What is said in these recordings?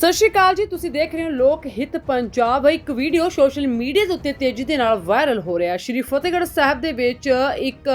ਸਤਿ ਸ਼੍ਰੀ ਅਕਾਲ ਜੀ, ਤੁਸੀਂ ਦੇਖ ਰਹੇ ਹੋ ਲੋਕ ਹਿੱਤ ਪੰਜਾਬ। ਇੱਕ ਵੀਡੀਓ ਸੋਸ਼ਲ ਮੀਡੀਆ ਦੇ ਉੱਤੇ ਤੇਜ਼ੀ ਦੇ ਨਾਲ ਵਾਇਰਲ ਹੋ ਰਿਹਾ। ਸ਼੍ਰੀ ਫਤਿਹਗੜ੍ਹ ਸਾਹਿਬ ਦੇ ਵਿੱਚ ਇੱਕ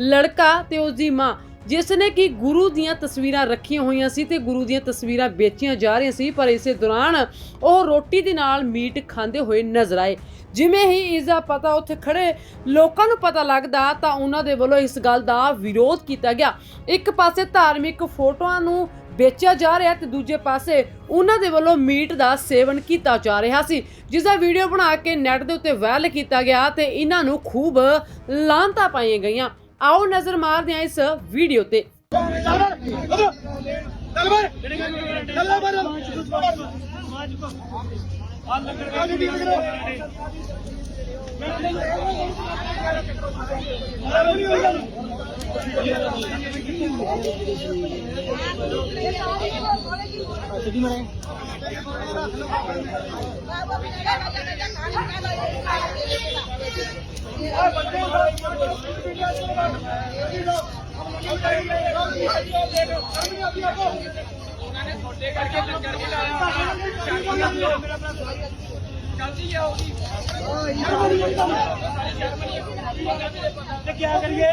ਲੜਕਾ ਤੇ ਉਸ ਦੀ ਮਾਂ। ਜਿਸ ਨੇ ਕਿ ਗੁਰੂ ਦੀਆਂ ਤਸਵੀਰਾਂ ਰੱਖੀਆਂ ਹੋਈਆਂ ਸੀ ਤੇ ਗੁਰੂ ਦੀਆਂ ਤਸਵੀਰਾਂ ਵੇਚੀਆਂ ਜਾ ਰਹੀਆਂ ਸੀ, ਪਰ ਇਸੇ ਦੌਰਾਨ ਉਹ ਰੋਟੀ ਦੇ ਨਾਲ ਮੀਟ ਖਾਂਦੇ ਹੋਏ ਨਜ਼ਰ ਆਏ। ਜਿਵੇਂ ਹੀ ਇਸ ਦਾ ਪਤਾ ਉੱਥੇ ਖੜੇ ਲੋਕਾਂ ਨੂੰ ਪਤਾ ਲੱਗਦਾ ਤਾਂ ਉਹਨਾਂ ਦੇ ਵੱਲੋਂ ਇਸ ਗੱਲ ਦਾ ਵਿਰੋਧ ਕੀਤਾ ਗਿਆ। ਇੱਕ ਪਾਸੇ ਧਾਰਮਿਕ ਫੋਟੋਆਂ ਨੂੰ ਵੇਚਿਆ ਜਾ ਰਿਹਾ ਤੇ ਦੂਜੇ ਪਾਸੇ ਉਹਨਾਂ ਦੇ ਵੱਲੋਂ ਮੀਟ ਦਾ ਸੇਵਨ ਕੀਤਾ ਜਾ ਰਿਹਾ ਸੀ ਜਿਸ ਦਾ ਵੀਡੀਓ ਬਣਾ ਕੇ ਨੈਟ ਦੇ ਉੱਤੇ ਵਾਇਰਲ ਕੀਤਾ ਗਿਆ ਤੇ ਇਹਨਾਂ ਨੂੰ ਖੂਬ ਲਾਂਤਾ ਪਾਈਆਂ ਗਈਆਂ। ਆਓ ਨਜ਼ਰ ਮਾਰਦੇ ਹਾਂ ਇਸ ਵੀਡੀਓ ਤੇ। ਛੱਡੀ ਮਰੇ क्या करिए? क्या करिए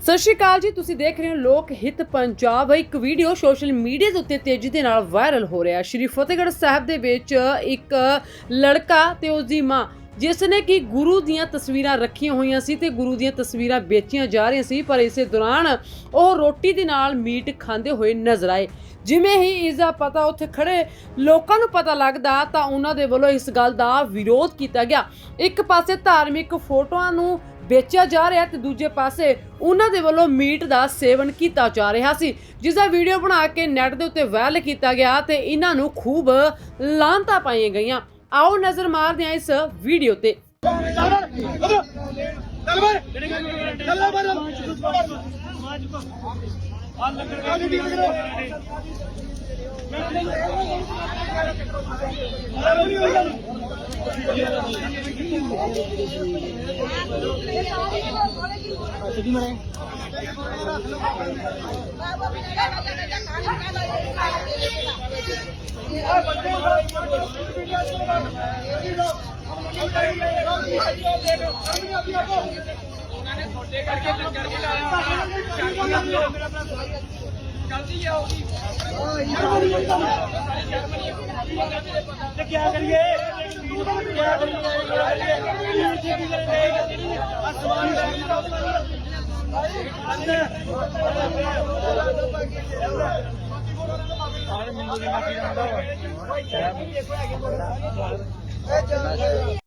ਸਤਿ ਸ਼੍ਰੀ ਅਕਾਲ ਜੀ, ਤੁਸੀਂ ਦੇਖ ਰਹੇ ਹੋ ਲੋਕ ਹਿੱਤ ਪੰਜਾਬ। ਇੱਕ ਵੀਡੀਓ ਸੋਸ਼ਲ ਮੀਡੀਆ ਦੇ ਉੱਤੇ ਤੇਜ਼ੀ ਦੇ ਨਾਲ ਵਾਇਰਲ ਹੋ ਰਿਹਾ। ਹੈ ਸ਼੍ਰੀ ਫਤਿਹਗੜ੍ਹ ਸਾਹਿਬ ਦੇ ਵਿੱਚ ਇੱਕ ਲੜਕਾ ਤੇ ਉਸ ਦੀ ਮਾਂ। ਜਿਸ ਨੇ ਕਿ ਗੁਰੂ ਦੀਆਂ ਤਸਵੀਰਾਂ ਰੱਖੀਆਂ ਹੋਈਆਂ ਸੀ ਤੇ ਗੁਰੂ ਦੀਆਂ ਤਸਵੀਰਾਂ ਵੇਚੀਆਂ ਜਾ ਰਹੀਆਂ ਸੀ, ਪਰ ਇਸੇ ਦੌਰਾਨ ਉਹ ਰੋਟੀ ਦੇ ਨਾਲ ਮੀਟ ਖਾਂਦੇ ਹੋਏ ਨਜ਼ਰ ਆਏ। ਜਿਵੇਂ ਹੀ ਇਸ ਦਾ ਪਤਾ ਉੱਥੇ ਖੜੇ ਲੋਕਾਂ ਨੂੰ ਪਤਾ ਲੱਗਦਾ ਤਾਂ ਉਹਨਾਂ ਦੇ ਵੱਲੋਂ ਇਸ ਗੱਲ ਦਾ ਵਿਰੋਧ ਕੀਤਾ ਗਿਆ। ਇੱਕ ਪਾਸੇ ਧਾਰਮਿਕ ਫੋਟੋਆਂ ਨੂੰ ਵੇਚਿਆ ਜਾ ਰਿਹਾ ਤੇ ਦੂਜੇ ਪਾਸੇ ਉਹਨਾਂ ਦੇ ਵੱਲੋਂ ਮੀਟ ਦਾ ਸੇਵਨ ਕੀਤਾ ਜਾ ਰਿਹਾ ਸੀ ਜਿਸ ਦਾ ਵੀਡੀਓ ਬਣਾ ਕੇ ਨੈਟ ਦੇ ਉੱਤੇ ਵਾਇਰਲ ਕੀਤਾ ਗਿਆ ਤੇ ਇਹਨਾਂ ਨੂੰ ਖੂਬ ਲਾਂਤਾ ਪਾਈਆਂ ਗਈਆਂ। ਆਓ ਨਜ਼ਰ ਮਾਰਦੇ ਹਾਂ ਇਸ ਵੀਡੀਓ ਤੇ। ਛੱਡੀ ਮਰੇ क्या करिए? क्या करिए ਸਾਰੇ ਮੁੰਡੇ ਦੀ ਮਾਫੀ ਮੰਗਦਾ ਹੋਇਆ